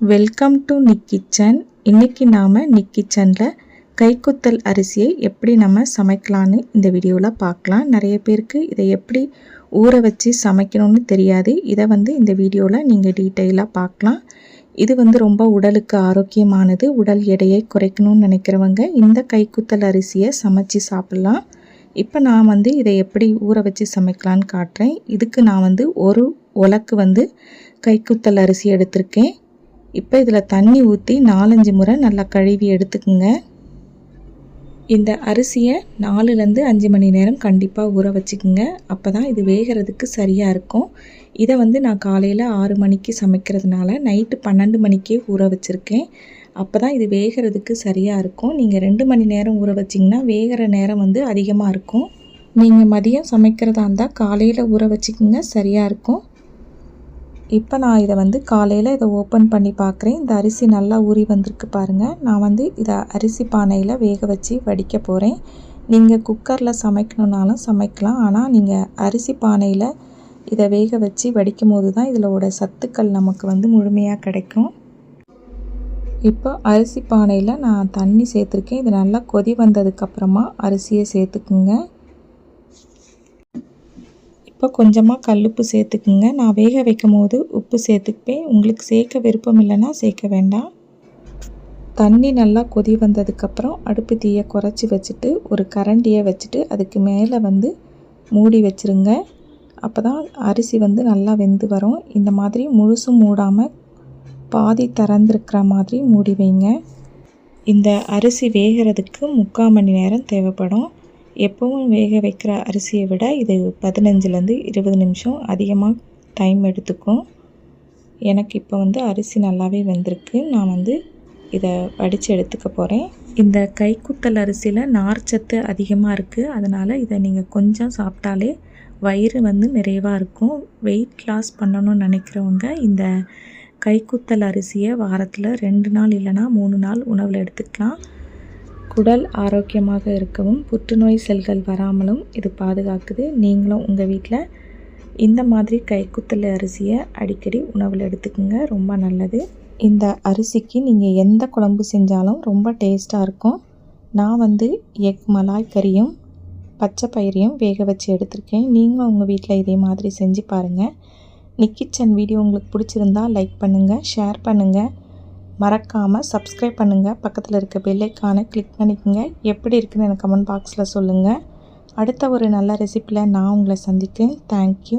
Welcome to Nick kitchen இன்றைக்கி நாம் நிக் கிச்சனில் கைக்குத்தல் அரிசியை எப்படி நம்ம சமைக்கலான்னு இந்த வீடியோவில் பார்க்கலாம். நிறைய பேருக்கு இதை எப்படி ஊற வச்சு சமைக்கணும்னு தெரியாது. இதை வந்து இந்த வீடியோவில் நீங்கள் டீட்டெயிலாக பார்க்கலாம். இது வந்து ரொம்ப உடலுக்கு ஆரோக்கியமானது உடல் எடையை குறைக்கணும்னு நினைக்கிறவங்க இந்த கைக்குத்தல் அரிசியை சமைச்சு சாப்பிட்லாம். இப்போ நான் வந்து இதை எப்படி ஊற வச்சு சமைக்கலான்னு காட்டுறேன். இதுக்கு நான் வந்து ஒரு உலக்கு வந்து கைக்குத்தல் அரிசி எடுத்திருக்கேன். இப்போ இதில் தண்ணி ஊற்றி நாலஞ்சு முறை நல்லா கழுவி எடுத்துக்குங்க. இந்த அரிசியை நாலுலேருந்து அஞ்சு மணி நேரம் கண்டிப்பாக ஊற வச்சுக்குங்க. அப்போ தான் இது வேகிறதுக்கு சரியாக இருக்கும். இதை வந்து நான் காலையில் ஆறு மணிக்கு சமைக்கிறதுனால நைட்டு பன்னெண்டு மணிக்கே ஊற வச்சுருக்கேன். அப்போ தான் இது வேகிறதுக்கு சரியாக இருக்கும். நீங்கள் ரெண்டு மணி நேரம் ஊற வச்சிங்கன்னா வேகிற நேரம் வந்து அதிகமாக இருக்கும். நீங்கள் மதியம் சமைக்கிறதா இருந்தால் காலையில் ஊற வச்சுக்கிங்க சரியாக இருக்கும். இப்போ நான் இதை வந்து காலையில் இதை ஓப்பன் பண்ணி பார்க்குறேன். இந்த அரிசி நல்லா ஊறி வந்திருக்கு பாருங்கள் நான் வந்து இதை அரிசி பானையில் வேக வச்சு வடிக்க போகிறேன். நீங்கள் குக்கரில் சமைக்கணுன்னாலும் சமைக்கலாம். ஆனால் நீங்கள் அரிசி பானையில் இதை வேக வச்சு வடிக்கும் போது தான் இதோட சத்துக்கள் நமக்கு வந்து முழுமையாக கிடைக்கும். இப்போ அரிசி பானையில் நான் தண்ணி சேர்த்துருக்கேன். இது நல்லா கொதி வந்ததுக்கப்புறமா அரிசியை சேர்த்துக்குங்க. இப்போ கொஞ்சமாக கல்லுப்பு சேர்த்துக்குங்க. நான் வேக வைக்கும் போது உப்பு சேர்த்துப்பேன். உங்களுக்கு சேர்க்க விருப்பம் இல்லைன்னா சேர்க்க வேண்டாம். தண்ணி நல்லா கொதி வந்ததுக்கப்புறம் அடுப்பு தீயை குறைச்சி வச்சுட்டு ஒரு கரண்டியை வச்சுட்டு அதுக்கு மேலே வந்து மூடி வச்சுருங்க. அப்போ தான் அரிசி வந்து நல்லா வெந்து வரும். இந்த மாதிரி முழுசும் மூடாமல் பாதி திறந்துருக்கிற மாதிரி மூடி வைங்க. இந்த அரிசி வேகிறதுக்கு முக்கால் மணி நேரம் தேவைப்படும். எப்போவும் வேக வைக்கிற அரிசியை விட இது பதினஞ்சுலேருந்து இருபது நிமிஷம் அதிகமாக டைம் எடுத்துக்கும். எனக்கு இப்போ வந்து அரிசி நல்லாவே வந்திருக்கு. நான் வந்து இதை வடித்து எடுத்துக்க போகிறேன் இந்த கைக்குத்தல் அரிசியில் நார்ச்சத்து அதிகமாக இருக்குது அதனால் இதை நீங்கள் கொஞ்சம் சாப்பிட்டாலே வயிறு வந்து நிறைவாக இருக்கும். வெயிட் லாஸ் பண்ணணும்னு நினைக்கிறவங்க இந்த கைக்குத்தல் அரிசியை வாரத்தில் ரெண்டு நாள் இல்லைனா மூணு நாள் உணவில் எடுத்துக்கலாம். குடல் ஆரோக்கியமாக இருக்கவும் புற்றுநோய் செல்கள் வராமலும் இது பாதுகாக்குது. நீங்களும் உங்கள் வீட்டில் இந்த மாதிரி கைக்குத்தல் அரிசியை அடிக்கடி உணவில் எடுத்துக்கோங்க. ரொம்ப நல்லது. இந்த அரிசிக்கு நீங்கள் எந்த குழம்பு செஞ்சாலும் ரொம்ப டேஸ்ட்டாக இருக்கும். நான் வந்து எக் மலாய் கறியும் பச்சை பயிரையும் வேக வச்சு எடுத்திருக்கேன். நீங்களும் உங்கள் வீட்டில் இதே மாதிரி செஞ்சு பாருங்கள் நிக்கிச்சன் வீடியோ உங்களுக்கு பிடிச்சிருந்தா லைக் பண்ணுங்கள் ஷேர் பண்ணுங்கள் மறக்காமல் சப்ஸ்கிரைப் பண்ணுங்கள் பக்கத்தில் இருக்க பெல்லைக்கானை கிளிக் பண்ணிக்கோங்க. எப்படி இருக்குதுன்னு எனக்கு கமெண்ட் பாக்ஸில் சொல்லுங்கள் அடுத்த ஒரு நல்ல ரெசிப்பியில் நான் உங்களை சந்திக்கிறேன். தேங்க்யூ